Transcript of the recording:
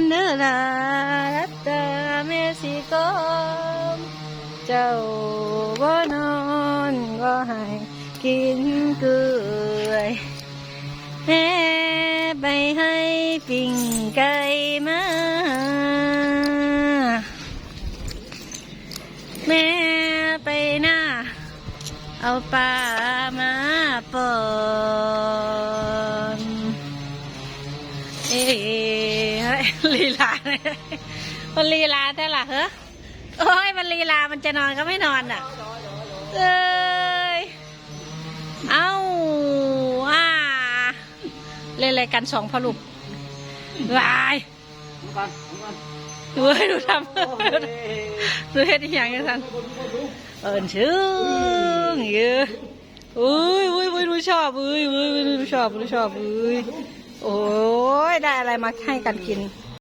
นเด้อลารัตตาเมสิกอมเจ้าบ่นอนก็ให้กินเกลือยแม่ไปให้ปิ่งไก่มาแม่ไปหน้าเอาปลามาปอนเอ๊ ลีลาเลยมันลีลาแต่ละเหรอโอ้ยมันลีลามันจะนอนก็ไม่นอนอะเอ้ยเอ้าอ่าเล่นอะไรกันสองพลูกวายเว้ยดูทำดูเฮ็ดอีหยังกันทันเอินชื่อเยอะอุ้ยอุ้ยอุ้ยดูชอบอุ้ยอุ้ยอุ้ยดูชอบดูชอบอุ้ย โอ้ยได้อะไรมาให้กันกิน